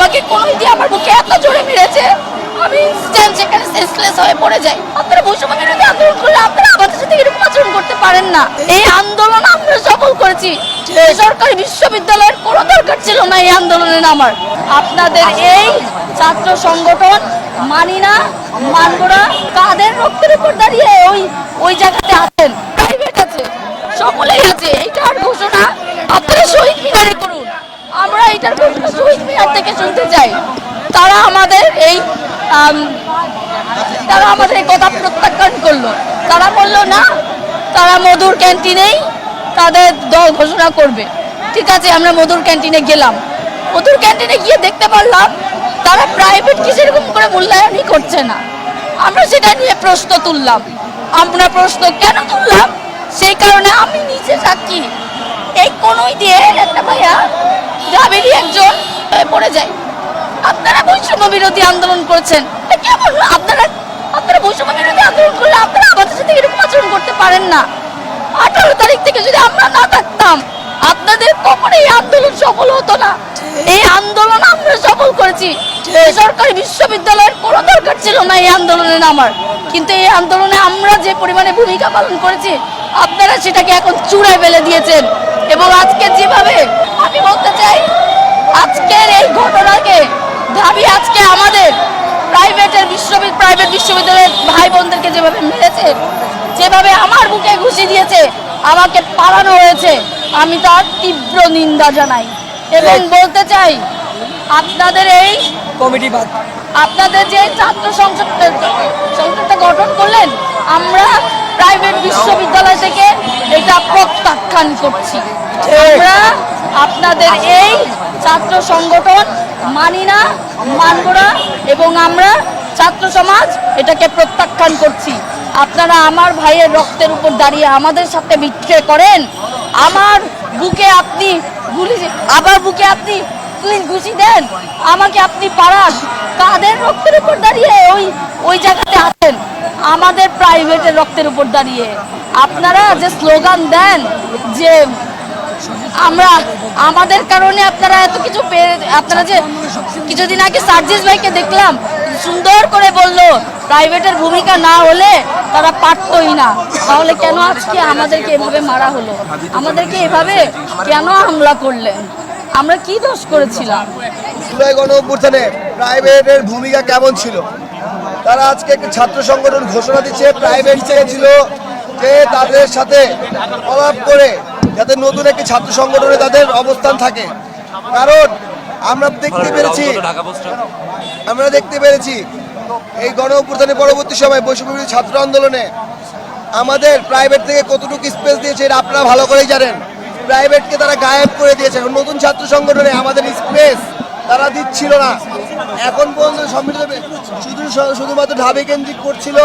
আমাকে কোনোই দিয়ে আমার বুকে এত জোরে মেরেছে, আমি ইনস্ট্যান্ট সেখানে সেন্সলেস হয়ে পড়ে যাই। আপনারা বৈষম্য বিরোধী আন্দোলন করলে আপনারা আমাদের সাথে এরকম আচরণ করতে পারেন না। এই আন্দোলন আমরা সফল করেছি। সরকারি বিশ্ববিদ্যালয়ের কোনো দরকার ছিল না এই আন্দোলনে নামার আপনাদের এই ছাত্র সংগঠন মানি না, মানব না, কাদের রক্তের উপর দাঁড়িয়ে ওই ওই জায়গাতে আছেন? প্রাইভেট আছে, সকলেই এইটার ঘোষণা আপনারা শহীদ মিনারে করুন আমরা এটার শহীদ মিনার থেকে শুনতে চাই। তারা আমাদের এই তারা আমাদের এই কথা প্রত্যাখ্যান করল। তারা বলল, না, তারা মধুর ক্যান্টিনেই তাদের দল ঘোষণা করবে। ঠিক আছে, আমরা মধুর ক্যান্টিনে গেলাম। মধুর ক্যান্টিনে গিয়ে দেখতে পারলাম, তারা প্রাইভেট কি সেরকম করে মূল্যায়নই করছে না। আমরা সেটা নিয়ে প্রশ্ন তুললাম। আমরা প্রশ্ন কেন তুললাম? সেই কারণে আমি নিজে সাক্ষী এই কোনোই দিয়ে, একটা ভাইয়া গ্রামেরই একজন পড়ে যায়। আপনারা বৈষম্য বিরোধী আন্দোলন করছেন। কেমন আপনারা আপনারা বৈষম্য বিরোধী আন্দোলন করলে আপনারা আমাদের সাথে এরকম আচরণ করতে পারেন না। আঠারো তারিখ থেকে যদি আমরা না থাকতাম, আপনাদের কখনো এই আন্দোলন সফল হতো না। এই আন্দোলন আমরা সফল করেছি। সরকারি বিশ্ববিদ্যালয়ের কোনো দরকার ছিল না এই আন্দোলনে নামার। কিন্তু এই আন্দোলনে আমরা যে পরিমাণে ভূমিকা পালন করেছি, আপনারা সেটাকে এখন চূড়ায় ফেলে দিয়েছেন। এবং আজকে যেভাবে আমি বলতে চাই আজকের এই ঘটনাকে দাবি আজকে আমাদের প্রাইভেটের বিশ্ববিদ্যালয় প্রাইভেট বিশ্ববিদ্যালয়ের ভাই বোনদেরকে যেভাবে মেরেছে যেভাবে আমার বুকে ঘুষি দিয়েছে আমাকে পালানো হয়েছে আমি তার তীব্র নিন্দা জানাই। এবং বলতে চাই আপনাদের এই কমিটি আপনাদের যে ছাত্র সংসদ সংসদটা গঠন করলেন আমরা প্রাইভেট বিশ্ববিদ্যালয় থেকে এটা প্রত্যাখ্যান করছি। আমরা আপনাদের এই ছাত্র সংগঠন মানি না এবং আমরা ছাত্র সমাজ এটাকে প্রত্যাখ্যান করছি। আপনারা আমার ভাইয়ের রক্তের উপর দাঁড়িয়ে আমাদের সাথে বিট্রে করেন। আমার বুকে আপনি গুলি আবার বুকে আপনি ঘুষি দেন। আমাকে আপনি পাড়ান। কাদের রক্তের উপর দাঁড়িয়ে ওই ওই জায়গাতে আছেন? আমাদের প্রাইভেটের রক্তের উপর দাঁড়িয়ে। আপনারা যে স্লোগান দেন যে আমরা, আমাদের কারণে আপনারা এত কিছু আপনারা যে কিছুদিন আগে সার্জিস ভাইকে দেখলাম, সুন্দর করে বলল, প্রাইভেটের ভূমিকা না হলে তারা পারতই না। তাহলে কেন আজকে আমাদেরকে এভাবে মারা হলো? আমাদেরকে এভাবে কেন হামলা করলেন? আমরা কি দোষ করেছিলাম? জুলাই গণ অভ্যুত্থানে প্রাইভেটের ভূমিকা কেমন ছিল? তারা আজকে একটি ছাত্র সংগঠন ঘোষণা দিচ্ছে, প্রাইভেট চেয়েছিল যে তাদের সাথে অলাপ করে যাতে নতুন একটি ছাত্র সংগঠনে তাদের অবস্থান থাকে। কারণ আমরা দেখতে পেরেছি আমরা দেখতে পেরেছি এই গণ পরবর্তী সময় বৈষম্যবিরোধী ছাত্র আন্দোলনে আমাদের প্রাইভেট থেকে কতটুকু স্পেস দিয়েছে এটা আপনারা ভালো করেই জানেন। প্রাইভেটকে তারা গায়েব করে দিয়েছে। নতুন ছাত্র সংগঠনে আমাদের স্পেস তারা দিচ্ছিল না। এখন পর্যন্ত সম্মিলিত শুধু শুধুমাত্র ঢাবি কেন্দ্রিক করছিল